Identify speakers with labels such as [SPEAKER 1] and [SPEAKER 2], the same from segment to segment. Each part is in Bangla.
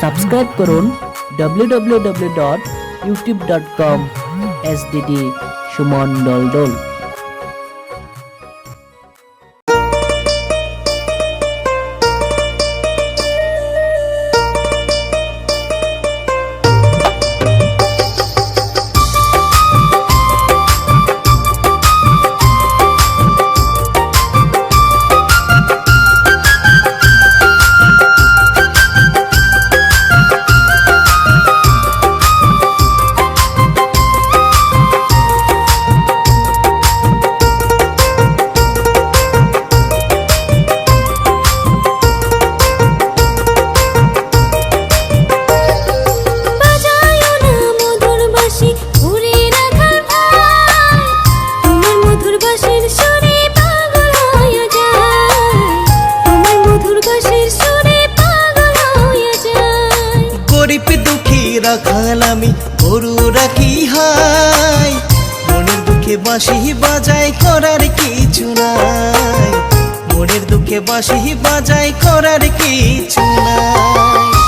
[SPEAKER 1] सब्सक्राइब कर W W W dot YouTube dot com S D D Suman डलडल
[SPEAKER 2] গরুরা কি হয়? মনের দুঃখে বাঁশি বাজায় করার কিছু নাই। মনের দুঃখে বাঁশি বাজায় করার কিছু নাই।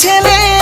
[SPEAKER 2] ছেলে